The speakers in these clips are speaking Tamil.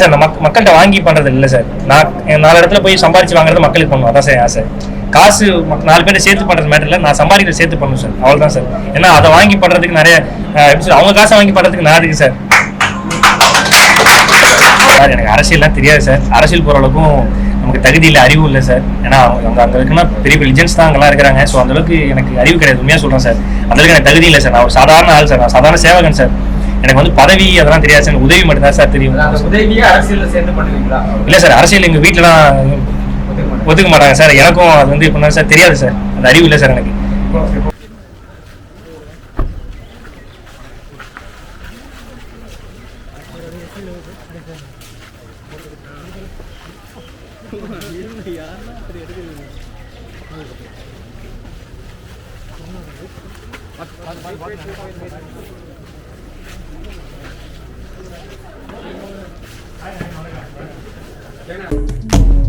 சார் நான் மக் மக்கள்கிட்ட வாங்கி பண்றது இல்லை சார். நான் என் நாலு இடத்துல போய் சம்பாரிச்சு வாங்குறது மக்களுக்கு பண்ணுவோம் அதான் சார் ஆசை. காசு மக்- நாலு பேர் சேர்த்து பண்றது மேட்டர் இல்லை. நான் சம்பாதிக்கிற சேர்த்து பண்ணணும் சார். அவ்வளவுதான் சார். ஏன்னா அதை வாங்கி பண்றதுக்கு நிறைய எப்படி அவங்க காசை வாங்கி பண்றதுக்கு நான் இருக்கு சார்? சார் எனக்கு அரசியல்லாம் தெரியாது சார். அரசியல் போகிற அளவுக்கும் நமக்கு தகுதி இல்லை அறிவும் இல்லை சார். ஏன்னா அவங்க அந்த அங்கே இருக்குன்னா பெரிய பெரிய லிஜென்ஸ் தான் அங்கெல்லாம் இருக்கிறாங்க. ஸோ அந்த அளவுக்கு எனக்கு அறிவு கிடையாது. உண்மையாக சொல்கிறேன் சார். அந்த அளவுக்கு எனக்கு தகுதி இல்லை சார். நான் ஒரு சாதாரண ஆள் சார். நான் சாதாரண சேவகன் சார். எனக்கு வந்து பதவி அதெல்லாம் தெரியாது. சார் எனக்கு உதவி மட்டும் தான் சார் தெரியும். அந்த உதவியே அரசியல்ல சேர்ந்து பண்ணுவீங்களா? இல்ல சார் அரசியல் எங்க வீட்டுலலாம் ஒத்துக்க மாட்டாங்க. சார். எனக்கும் அது வந்து எப்படின்னா சார் தெரியாது சார். அந்த அறிவு இல்லை சார் எனக்கு. はいはいお願いします。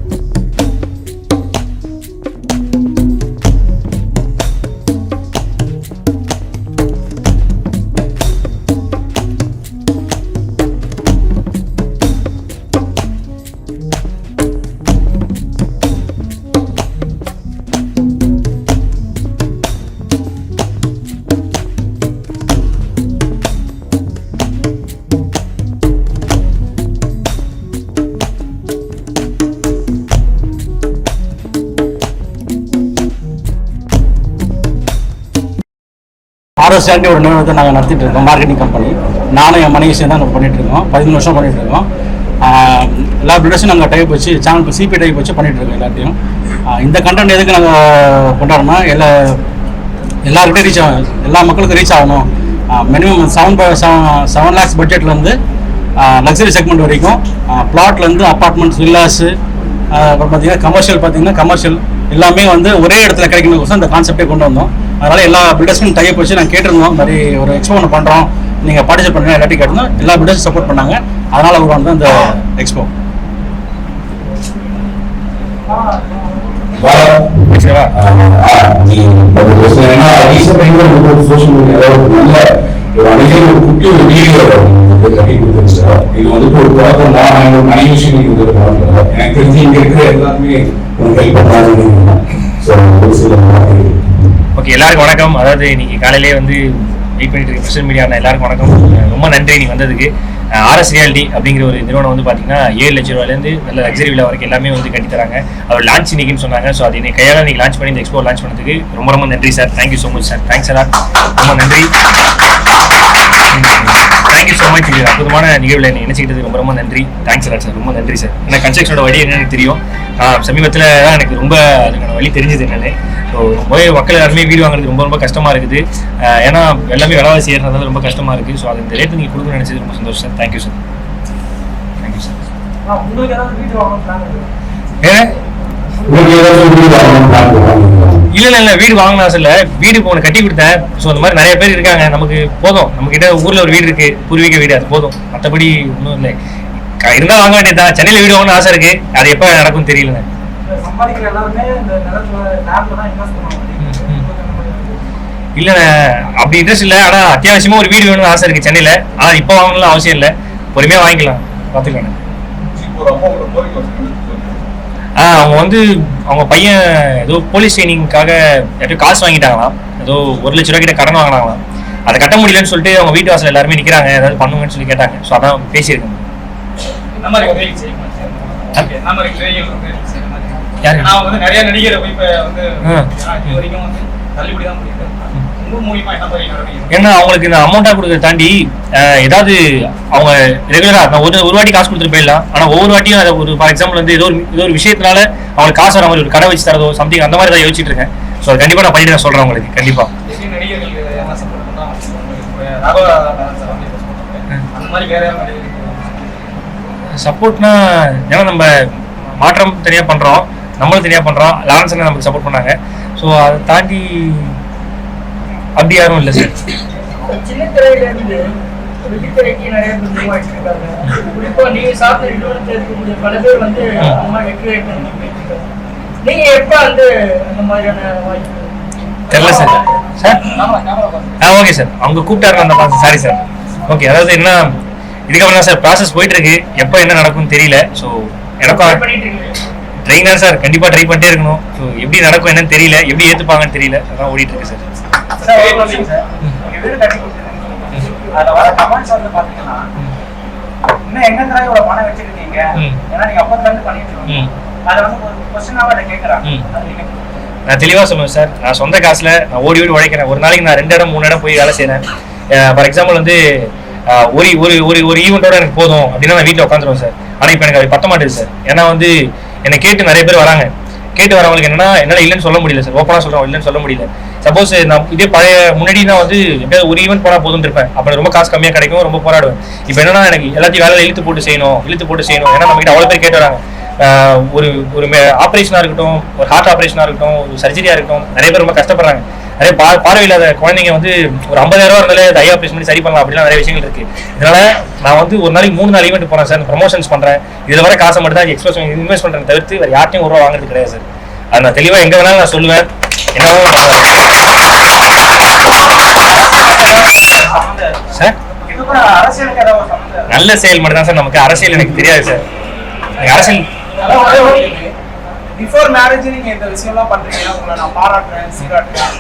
ஆர்எஸ்ஆர்டி ஒரு நிறுவனத்தை நாங்கள் நடத்திட்டு இருக்கோம் மார்க்கெட்டிங் கம்பெனி நானும் என் மனைவி சேர்ந்து நாங்கள் பண்ணிட்டு இருக்கோம். பதிமூணு வருஷம் பண்ணிட்டு இருக்கோம். எல்லா பில்டர்ஸும் நாங்கள் டைப் வச்சு சேனல் சிபி டைப் வச்சு பண்ணிட்டு இருக்கோம் எல்லாத்தையும். இந்த கண்டென்ட் எதுக்கு நாங்கள் கொண்டாடணும் எல்லா எல்லாருக்கிட்டையும் ரீச் ஆகும் எல்லா மக்களுக்கும் ரீச் ஆகணும். Minimum seven seven seven lakhs பட்ஜெட்லேருந்து luxury segment வரைக்கும் பிளாட்லேருந்து அப்பார்ட்மெண்ட்ஸ் வில்லாஸு அப்புறம் பார்த்தீங்கன்னா கமர்ஷியல் பார்த்தீங்கன்னா கமர்ஷியல் எல்லாமே வந்து ஒரே இடத்துல கிடைக்கணும் இந்த கான்செப்டே கொண்டு வந்தோம். அதனால எல்லா பில்டர்ஸும் டைப் வச்சு நாங்கள் கேட்டிருந்தோம். இந்த மாதிரி ஒரு எக்ஸ்போ ஒன்று பண்ணுறோம் நீங்கள் பார்ட்டிசிபேட் பண்ணுங்க எல்லாத்தையும் கேட்டிருந்தோம். எல்லா பில்டர்ஸும் சப்போர்ட் பண்ணாங்க. அதனால உருவானது இந்த எக்ஸ்போ இது வந்துட்டு ஒரு குழப்பம் நிறைய எனக்கு தெரிஞ்சு இங்க இருக்கிற எல்லாருமே உனக்கு ஹெல்ப் பண்ணாங்க ஸோ ஒரு சில ஓகே எல்லாருக்கும் வணக்கம். அதாவது இன்னைக்கு காலையிலே வந்து வெயிட் பண்ணிட்டு இருக்க சோஷியல் மீடியா எல்லாருக்கும் வணக்கம். ரொம்ப நன்றி நீ வந்ததுக்கு. ஆர்எஸ் ரியாலிட்டி அப்படிங்கிற ஒரு நிறுவனம் வந்து பார்த்தீங்கன்னா ஏழு லட்ச ரூபாயிலேருந்து நல்ல லக்ஸரி விழா வரைக்கும் எல்லாமே வந்து கட்டி தராங்க. அவர் லான்ச் இன்னைக்குன்னு சொன்னாங்க. ஸோ அது இன்னைக்கு கையால் நீங்கள் லான்ச் பண்ணி இந்த எக்ஸ்போ லான்ச் பண்ணதுக்கு ரொம்ப ரொம்ப நன்றி sir thank you so much sir thanks sir ரொம்ப நன்றி. தேங்க்யூ ஸோ மச் இது அற்புதமான நிகழ்வில் என்னை நினைச்சிக்கிட்டது ரொம்ப ரொம்ப நன்றி. தேங்க்ஸ் சார் சார் ரொம்ப நன்றி சார் ஏன்னா கன்ஸ்ட்ரக்ஷனோட வழி என்னன்னு தெரியும். சமீபத்தில் தான் எனக்கு ரொம்ப அதுக்கான வழி தெரிஞ்சது என்னென்னு. ரொம்பவே மக்கள் எல்லாருமே வீடு வாங்குறது ரொம்ப ரொம்ப கஷ்டமாக இருக்குது. ஏன்னா எல்லாமே விலைவாசி ஏறுறதால ரொம்ப கஷ்டமாக இருக்குது ஸோ அது இந்த ரேட்டு நீங்கள் கொடுக்கணும்னு நினச்சது ரொம்ப சந்தோஷம் sir thank you sir thank you sir இல்ல இல்ல இல்ல. வீடு வாங்கினா இல்ல. வீடு உனக்கு கட்டி கொடுத்தேன். ஸோ அந்த மாதிரி நிறைய பேர் இருக்காங்க. நமக்கு போதும். நம்ம கிட்ட ஊர்ல ஒரு வீடு இருக்கு. பூர்வீக வீடு அது போதும். மற்றபடி ஒன்றும் இல்லை. இருந்தா வாங்க வேண்டியதுதான். சென்னையில வீடு வாங்கணும்னு ஆசை இருக்கு. அது எப்போ நடக்கும் தெரியலங்க. சம்பாதிக்கிற எல்லாருமே இந்த நிலத்துல லேண்ட்ல தான் இன்வெஸ்ட் பண்ணுவாங்க. இல்ல அப்படி இன்ட்ரெஸ்ட் இல்ல. ஆனா அத்தியாவசியமா ஒரு வீடு வேணும்னு ஆசை இருக்கு சென்னையில. ஆனா இப்போ வாங்கணும்னு அவசியம் இல்ல. பொறுமையா வாங்கிக்கலாம். பாத்துக்கலாம் ஆ அவங்க வந்து அவங்க பையன் ஏதோ போலீஸ் ட்ரைனிங்காக யார்கிட்டயோ காசு வாங்கிட்டாங்களாம். ஏதோ ஒரு லட்ச ரூபா கிட்ட கடன் வாங்கினாங்களாம். அதை கட்ட முடியலன்னு சொல்லிட்டு அவங்க வீட்டு வாசல் எல்லாருமே நிக்கிறாங்க. ஏதாவது பண்ணுங்கன்னு சொல்லி கேட்டாங்க. ஸோ அதான் பேசியிருக்கேன். யாரு? நான் வந்து நிறைய நடிகரை போய் இப்ப வந்து ஆ. இது வரைக்கும் வந்து தள்ளுபடி தான் முடியுது உங்க மூலியமா என்ன மாதிரி நடவடிக்கை ஏன்னா அவங்களுக்கு இந்த அமௌண்ட்டாக கொடுக்கறத தாண்டி ஏதாவது அவங்க ரெகுலராக நான் ஒரு ஒரு வாட்டி காசு கொடுத்துட்டு போயிடலாம். ஆனால் ஒவ்வொரு வாட்டியும் அதை ஒரு ஃபார் எக்ஸாம்பிள் வந்து ஏதோ ஒரு ஏதோ ஒரு விஷயத்தினால அவங்களுக்கு காசு வர மாதிரி ஒரு கடை வச்சு தரதோ சம்திங் அந்த மாதிரி தான் யோசிச்சுட்டு இருக்கேன். ஸோ அது கண்டிப்பாக நான் பண்ணிட்டு நான் சொல்கிறேன் உங்களுக்கு நடிகர்கள் சப்போர்ட்னா ஏன்னா நம்ம மாற்றம் தனியாக பண்ணுறோம் நம்மளும் தனியாக பண்ணுறோம் லாரன்ஸ் அண்ணா நமக்கு சப்போர்ட் பண்ணாங்க. ஸோ அதை தாண்டி அப்படி யாரும் இல்லை சார் சின்ன திரையில இருந்து வெள்ளித்திரைக்கு நிறைய பேர் உருவாக்கிட்டு இருக்காங்க குறிப்பா நீங்க சார்ந்த நிறுவனத்தில் இருக்கக்கூடிய பல பேர் வந்து அம்மா வெற்றி இருக்காங்க நீங்க எப்ப வந்து அந்த மாதிரியான வாய்ப்பு? தெரியல சார் சார் ஆ ஓகே சார் அவங்க கூப்பிட்டாரு அந்த பார்த்து சாரி சார் ஓகே அதாவது என்ன இதுக்கப்புறம் சார் ப்ராசஸ் போயிட்டு இருக்கு. எப்போ என்ன நடக்கும்னு தெரியல. ஸோ எனக்கும் பண்ணிட்டு இருக்கீங்க ட்ரெயின் தான் சார் கண்டிப்பாக ட்ரை பண்ணிட்டே இருக்கணும். ஸோ எப்படி நடக்கும் என்னன்னு தெரியல. எப்படி ஏற்றுப்பாங்கன்னு தெரியல. அதான் ஓடிட்டு இருக்கு சார் அதுல வர கமெண்ட்ஸ் வந்து பாத்தீங்கன்னா இன்னும் எங்க தடவை இவ்வளவு பணம் வச்சிருக்கீங்க? ம். ஏன்னா நீங்க அப்பத்துல இருந்து பண்ணிட்டு இருக்கீங்க. ம். அதை வந்து ஒரு கொஸ்டினாவே அதை கேட்கறாங்க ம். அது நீங்க நான் தெளிவாக சொல்லுவேன் சார் நான் சொந்த காசில் நான் ஓடி ஓடி உழைக்கிறேன். ஒரு நாளைக்கு நான் ரெண்டு இடம் மூணு இடம் போய் வேலை செய்கிறேன் ஃபார் எக்ஸாம்பிள் வந்து ஒரு ஒரு ஒரு ஒரு ஈவெண்ட்டோட எனக்கு போதும். அப்படின்னா நான் வீட்டில் உட்காந்துருவேன் சார் ஆனால் இப்போ எனக்கு அது பத்த மாட்டேது சார் ஏன்னா வந்து என்னை கேட்டு நிறைய பேர் வராங்க. கேட்டு வரவங்களுக்கு என்னன்னா என்னால் இல்லைன்னு சொல்ல முடியல சார். ஓப்பனாக சொல்கிறோம் இல்லைன்னு சொல்ல முடியல. சப்போஸ் நான் இதே பழைய முன்னாடி நான் வந்து எப்படியாவது ஒரு ஈவெண்ட் போனால் போதும் இருப்பேன். அப்போ ரொம்ப காசு கம்மியாக கிடைக்கும் ரொம்ப போராடுவேன். இப்போ என்னன்னா எனக்கு எல்லாத்தையும் வேலையில் இழுத்து போட்டு செய்யணும் இழுத்து போட்டு செய்யணும். ஏன்னா நம்மகிட்ட அவ்வளோ பேர் கேட்டு வராங்க. ஒரு ஒரு ஆப்ரேஷனாக இருக்கட்டும் ஒரு ஹார்ட் ஆப்ரேஷனாக இருக்கட்டும் ஒரு சர்ஜரியாக இருக்கட்டும் நிறைய பேர் ரொம்ப கஷ்டப்படுறாங்க. நிறைய பா பார்வையில்லாத குழந்தைங்க வந்து ஒரு 50000 ரூபா இருந்தாலே அது ஐ ஆப்ரேஷன் பண்ணி சரி பண்ணலாம் அப்படிலாம் நிறைய விஷயங்கள் இருக்கு. இதனால நான் வந்து ஒரு நாளைக்கு மூணு நாள் ஈவெண்ட் போறேன் சார் ப்ரமோஷன்ஸ் பண்றேன். இதுல வர காசை மட்டும் தான் எக்ஸ்பிரஸ் இன்வெஸ்ட் பண்றேன் தவிர்த்து வேற யார்ட்டையும் ஒரு ரூபா வாங்குறது கிடையாது சார். அது நான் தெளிவாக எங்க வேணாலும் நான் சொல்லுவேன். என்னவோ சார்? நல்ல செயல் மட்டும் தான் சார் நமக்கு அரசியல் எனக்கு தெரியாது சார். எனக்கு அரசியல் பிஃபோர் மேரேஜ் நீங்க இந்த விஷயம்லாம் பண்றீங்க உங்களை நான் பாராட்டுறேன் சீராட்டுறேன்.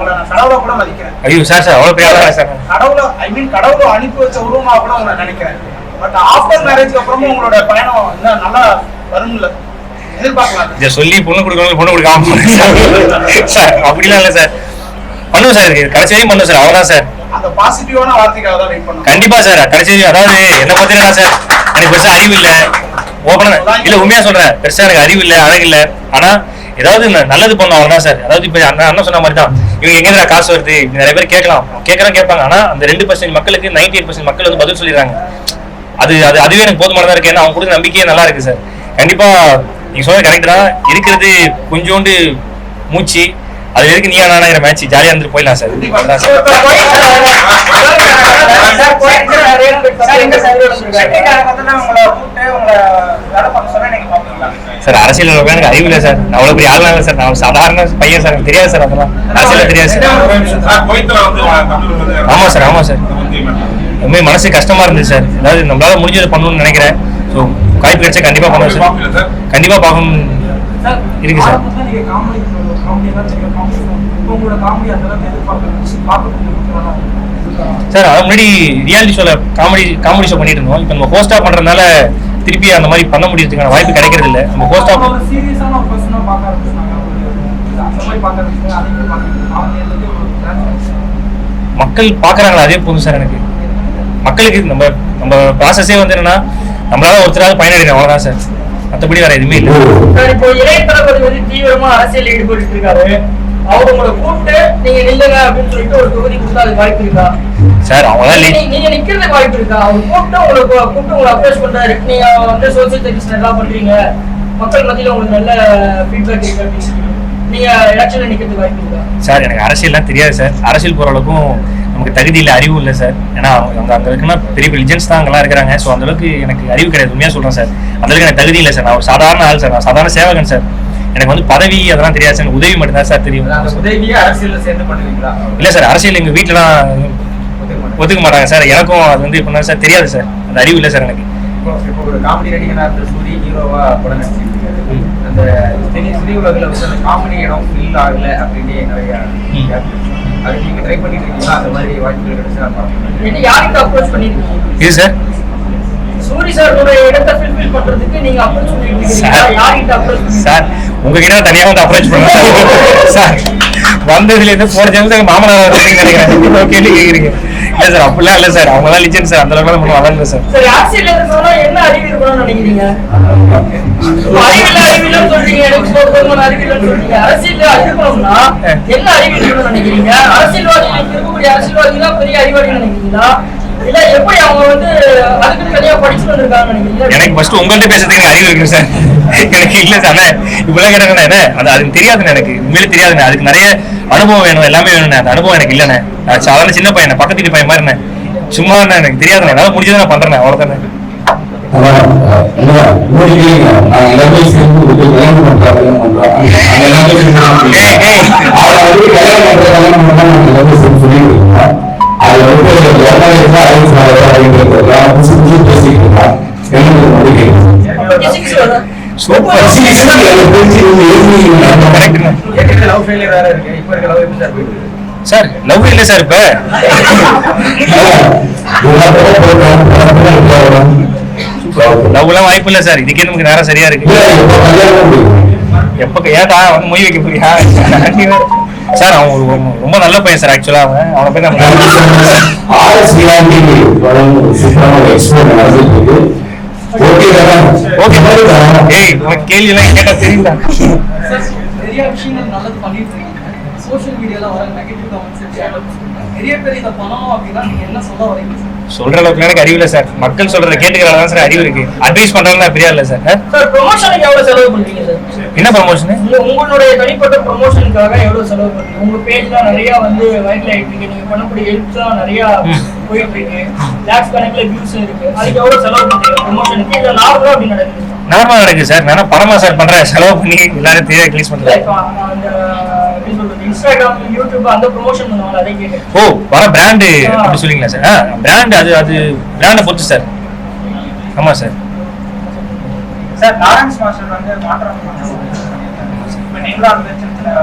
உங்களை நான் கடவுளை கூட மதிக்கிறேன். ஐயோ சார் சார் அவ்வளோ பெரிய சார். கடவுளை ஐ மீன் கடவுளை அனுப்பி வச்ச உருவமா கூட உங்களை நினைக்கிறேன். பட் ஆஃப்டர் மேரேஜ்க்கு அப்புறமும் உங்களோட பயணம் இன்னும் நல்லா வரும்ல. எதிர்பார்க்கலாம். இதை சொல்லி பொண்ணு கொடுக்கணும் பொண்ணு கொடுக்காம சார். அப்படிலாம் இல்லை சார். பண்ணுவோம் சார். கடைசி வரையும் பண்ணுவோம் சார். அவ்வளோதான் சார். அந்த பாசிட்டிவான வார்த்தைக்காக தான் வெயிட் பண்ணும் கண்டிப்பா சார். கடைசி அதாவது என்ன பார்த்தீங்கன்னா சார்? எனக்கு பெருசா அறிவு இல்ல. ஓப்பனா இல்ல உண்மையா சொல்றேன். பெருசா எனக்கு அறிவு இல்ல அழகு இல்ல. ஆனா ஏதாவது ந- நல்லது பண்ணும் அவ்வளவுதான் சார் அதாவது இப்ப அண்ணன் அண்ணன் சொன்ன மாதிரி தான் இவங்க எங்க காசு வருது நிறைய பேர் கேட்கலாம் கேட்கறோம் கேட்பாங்க ஆனா அந்த ரெண்டு பர்சன்ட் மக்களுக்கு நைன்டி எயிட் மக்கள் வந்து பதில் சொல்லிடுறாங்க அது அது அதுவே எனக்கு போதுமானதா இருக்கு ஏன்னா அவங்க கொடுத்த நம்பிக்கையே நல்லா இருக்கு சார் கண்டிப்பா நீங்க சொல்றது கரெக்ட் தான் இருக்கிறது கொஞ்சோண்டு மூச்சு அது எதுக்கு நீயா நானாங்கிற மேட்ச் ஜாலியா இருந்துட்டு போயிடலாம் சார் சார் சார் அரசியல் அளவுக்கு எனக்கு அறிவு இல்லை சார். நான் அவ்வளவு பெரிய ஆள் இல்லை சார். நான் சாதாரண பையன் சார். எனக்கு தெரியாது சார் அதெல்லாம். அரசியல் தெரியாது சார். ஆமா சார் ஆமா சார். உண்மை மனசு கஷ்டமா இருந்துச்சு சார். அதாவது நம்மளால முடிஞ்சதை பண்ணணும்னு நினைக்கிறேன். ஸோ வாய்ப்பு கிடைச்சா கண்டிப்பா பண்ணுவேன் சார். கண்டிப்பா பார்க்கணும் இருக்கு சார். சார் அது முன்னாடி ரியாலிட்டி ஷோல காமெடி காமெடி ஷோ பண்ணிட்டு இருந்தோம். இப்போ நம்ம ஹோஸ்டா பண்றதுனால திருப்பி அந்த மாதிரி பண்ண முடியறதுக்கான வாய்ப்பு கிடைக்கிறது இல்ல. நம்ம ஹோஸ்டா சீரியஸான பர்சனா பார்க்க ஆரம்பிச்சாங்க அந்த மாதிரி பார்க்க ஆரம்பிச்சாங்க அதே மாதிரி அவங்க மக்கள் பாக்குறாங்களா அதே போதும் சார் எனக்கு. மக்களுக்கு நம்ம நம்ம ப்ராசஸே வந்து என்னன்னா நம்மளால ஒருத்தராவது பயனடைக்கணும் அவ்வளவுதான் சார். மற்றபடி வேற எதுவுமே இல்லை. சார் இப்போ இளைய தளபதி வந்து தீவிரமா அரசியல் ஈடுபட்டு இருக்காரு. அவர் உங்களை கூப்பிட்டு நீங்க நில்லுங்க அப்படின்னு சொல்லிட்டு ஒரு தொகுதி கொடுத்தா அது வாய்ப்பு இருக்கா? சார் அவங்களாம் நீங்க- நிக்கிறதுக்கு வாய்ப்பு இருக்கா? அவர் கூப்பிட்டு உங்களுக்கு கூப்பிட்டு உங்களை அப்ரோச் பண்றாரு. நீங்க வந்து சோசியல் சர்வீஸ் நல்லா பண்றீங்க. மக்கள் மத்தியில உங்களுக்கு நல்ல ஃபீட்பேக் இருக்கு அப்படின்னு சொல்லி நீங்க எலெக்ஷன்ல நிக்கிறதுக்கு வாய்ப்பு இருக்கா? சார் எனக்கு அரசியல்லாம் தெரியாது சார். அரசியல் போற அளவுக்கும் நமக்கு தகுதி இல்லை அறிவு இல்லை சார் ஏன்னா அவங்க அங்க அங்க இருக்குன்னா பெரிய பெரிய லிஜென்ஸ் தான் அங்கெல்லாம் இருக்கிறாங்க. ஸோ அந்த அளவுக்கு எனக்கு அறிவு கிடையாது. உண்மையா சொல்றேன் சார் அந்த அளவுக்கு எனக்கு தகுதி இல்லை சார் நான் ஒரு சாதாரண ஆள் சார் நான் சாதாரண சேவகன் சார் எனக்கு வந்து பதவி அதெல்லாம் தெரியாது சார் உதவி மட்டும் தான் சார் தெரியும் உதவியே அரசியல்ல சேர்ந்து பண்ணுவீங்களா? இல்ல சார் அரசியல் எங்க வீட்டுலலாம் ஒத்துக்க மாட்டாங்க சார் எனக்கும் அது வந்து இப்போ சார் தெரியாது சார் அந்த அறிவு இல்லை சார் எனக்கு. இப்போ ஒரு காமெடி இருந்த ஹீரோவா படம் நடிச்சிருக்காரு அந்த திணி திணி உலகில் வந்து அந்த காமெடி இடம் ஃபீல் ஆகல அப்படின்னு நிறைய. அது நீங்க ட்ரை பண்ணிட்டு இருக்கீங்களா அந்த மாதிரி வாய்ப்புகள் கிடைச்சா பார்க்கலாம் என்ன யார்கிட்ட அப்ரோச் பண்ணிருக்கீங்க? இது சார்? சூரி இடத்தை ஃபில்ஃபில் பண்றதுக்கு நீங்க அப்ரோச் பண்ணிருக்கீங்க. சார். யார்கிட்ட அப்ரோச் சார் உங்ககிட்ட நான் தனியாக வந்து அப்ரோச் பண்ணுறேன் சார் வந்ததுல இருந்து போன ஜென்மத்துக்கு மாமனார் நினைக்கிறேன். கேள்வி கேட்குறீங்க. இல்ல சார் அப்படிலாம் இல்ல சார். அவங்க தான் லிஜெண்ட் சார். அந்த அளவுக்கு நம்ம வளரல சார். சார் அரசியல் இருக்கணும்னா என்ன அறிவு இருக்கணும்னு நினைக்கிறீங்க? அறிவில்லை அறிவில்லைன்னு சொல்றீங்க எனக்கு சொல்றவங்க அறிவில்லைன்னு சொல்றீங்க. அரசியல் அறிவுனா என்ன அறிவு இருக்கணும்னு நினைக்கிறீங்க? அரசியல்வாதிகள் இருக்கக்கூடிய அரசியல்வாதிகளா பெரிய அறிவாளிகள் நினைக்கிறீங்களா? அவங்க எனக்கு ஃபர்ஸ்ட் உங்கள்ட்ட பேசுறதுக்கு எனக்கு அறிவு இருக்கு சார். எனக்கு இல்லை சார் அண்ணே இப்பெல்லாம் கேட்டாங்கண்ணே என்ன? அது அதுக்கு தெரியாதுண்ணே எனக்கு. உண்மையிலே தெரியாதுண்ணே. அதுக்கு நிறைய அனுபவம் வேணும் எல்லாமே வேணும்ண்ணே. அந்த அனுபவம் எனக்கு இல்லைண்ணே. நான் சாதாரண சின்ன பையன் பக்கத்து வீட்டு பையன் மாதிரிண்ணே சும்மா எனக்கு தெரியாதுண்ணே. என்னால் முடிஞ்சதை நான் பண்றேன் அவ்வளோதானே அதான், அஹ், இல்ல, வந்து இருந்தா புதுசு பேசிட்டு லவ் ஃபெயிலியர் வேற இருக்கு இப்போ. இருக்க லவ் எப்படி சார் போயிட்டு சார் லவ் இல்லை சார் லவ்லாம் வாய்ப்பு இல்லை சார். இதுக்கே நமக்கு நேரம் சரியா இருக்கு. எப்ப ஏட்டா வந்து மொய் வைக்க போறியா? சார் அவன் ஒரு ரொம்ப- நல்ல பையன் சார் ஆக்சுவலா அவன். அவனை போய் நம்ம ஓகே ஏய் உனக்கு கேள்வி எல்லாம் கேட்டா தெரியுதா நிறைய விஷயங்கள் நல்லது பண்ணிட்டு இருக்கீங்க சோஷியல் மீடியால வர நெகட்டிவ் கமெண்ட்ஸ் நிறைய பேர் இதை பண்ணணும் அப்படின்னா நீங்க என்ன சொல்ல வரீங்க? சார் சொல்ற அளவுக்கு எனக்கு அறிவு இல்லை சார் மக்கள் சொல்றத கேட்டுக்கிறதா தான் சார் அறிவு இருக்கு. அட்வைஸ் பண்றாங்க பெரிய இல்லை சார்? சார் ப்ரொமோஷனுக்கு எவ்வளவு செலவு பண்றீங்க சார் என்ன ப்ரமோஷனு உங்க- உங்களுடைய தனிப்பட்ட ப்ரொமோஷனுக்காக எவ்வளவு செலவு பண்றீங்க? உங்க பேஜ்ல நிறைய வந்து வைரல் ஆயிட்டு இருக்கு நீங்க பண்ணக்கூடிய ஹெல்ப்ஸ் தான் நிறைய போயிட்டு இருக்கு லேக்ஸ் கணக்குல வியூஸ் இருக்கு. அதுக்கு எவ்வளவு செலவு பண்றீங்க? ப்ரொமோஷனுக்கு இல்ல நார்மலா அப்படி நடக்குது நார்மலா நடக்குது சார் நான் பணமா சார் பண்றேன். செலவு பண்ணி எல்லாரும் தெரியா கிளீஸ் இல்ல, பண்றேன் இப்ப அந்த எப்படி சொல்றது இன்ஸ்டாகிராம் யூடியூப் அந்த ப்ரொமோஷன் பண்ணுவாங்க அதை கேட்டேன். ஓ வர பிராண்டு அப்படி சொல்லிங்களா சார் பிராண்ட் அது அது பிராண்டை பொறுத்து சார் ஆமா சார் சார் லாரன்ஸ் மாஸ்டர் வந்து மாற்றம் இப்போ நீங்களும் அந்த சின்ன சின்ன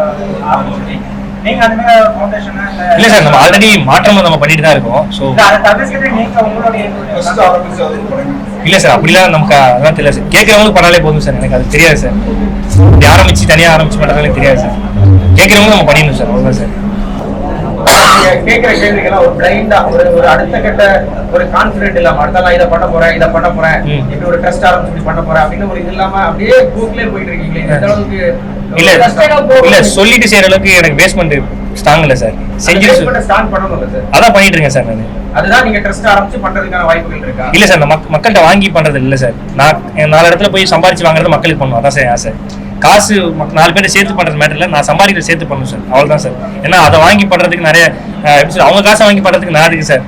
ஆரம்பிச்சு நீங்க அந்த மாதிரி ஃபவுண்டேஷன் இல்ல சார் நம்ம ஆல்ரெடி மாற்றம் நம்ம பண்ணிட்டு தான் இருக்கோம். ஸோ அதை தவிர்த்துட்டு நீங்க உங்களுடைய இல்ல சார் அப்படிலாம் நமக்கு அதான் தெரியல சார் கேட்கறவங்களுக்கு பண்ணாலே போதும் சார் எனக்கு அது தெரியாது சார் இப்படி ஆரம்பிச்சு தனியா ஆரம்பிச்சு எனக்கு தெரியாது சார் கேட்கறவங்க நம்ம பண்ணிடணும் சார். அவ்வளவுதான் சார். கேக்குற கேள்விகள்லாம் ஒரு பிளைண்டா ஒரு ஒரு அடுத்த கட்ட ஒரு கான்பிடென்ட் இல்லாம அடுத்த நான் இதை பண்ண போறேன் இதை பண்ண போறேன். இப்படி ஒரு ட்ரஸ்ட் ஆரம்பிச்சு இப்படி பண்ண போறேன் அப்படின்னு ஒரு இது இல்லாம அப்படியே கூக்குலயே போயிட்டு இருக்கீங்களே இந்த அளவுக்கு இல்ல. இல்ல சொல்லிட்டு செய்யற அளவுக்கு எனக்கு பேஸ்மெண்ட் ஸ்ட்ராங் இல்ல சார். செஞ்சு ஸ்டார்ட் பண்ணணும் சார். அதான் பண்ணிட்டு இருக்கேன் சார் நான். அதுதான் நீங்க ட்ரஸ்ட் ஆரம்பிச்சு பண்றதுக்கான வாய்ப்புகள் இருக்கா? இல்ல சார் மக்கள்கிட்ட வாங்கி பண்றது இல்ல சார். நான் நாலு இடத்துல போய் சம்பாரிச்சு வாங்குறது மக்களுக்கு பண்ணும். அதான் சார் ஆசை. காசு நாலு பேர் சேர்த்து பண்றது மேட்டர் இல்ல. நான் சம்பாதிக்கிற சேர்த்து பண்ணணும் சார் அவ்வளவுதான் சார் ஏன்னா அதை வாங்கி பண்றதுக்கு நிறைய எப்படி அவங்க காசை வாங்கி பண்றதுக்கு நான் இருக்கு சார்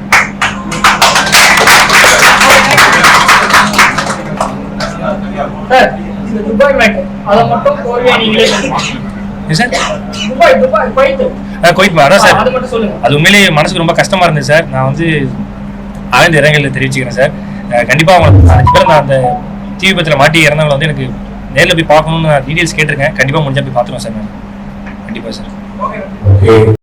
குவைத் அதான் சார் அது உண்மையிலேயே மனசுக்கு ரொம்ப கஷ்டமா இருந்தது சார் நான் வந்து ஆழ்ந்த இரங்கலில் தெரிவிச்சுக்கிறேன் சார் கண்டிப்பா அவங்க நான் அந்த தீ விபத்தில் மாட்டி இறந்தவங்களை வந்து எனக்கு நேரில் போய் பார்க்கணும்னு டீட்டெயில்ஸ் கேட்டிருக்கேன். கண்டிப்பாக முடிஞ்சால் போய் பார்த்துருவோம் சார் நான். கண்டிப்பாக சார். ஓகே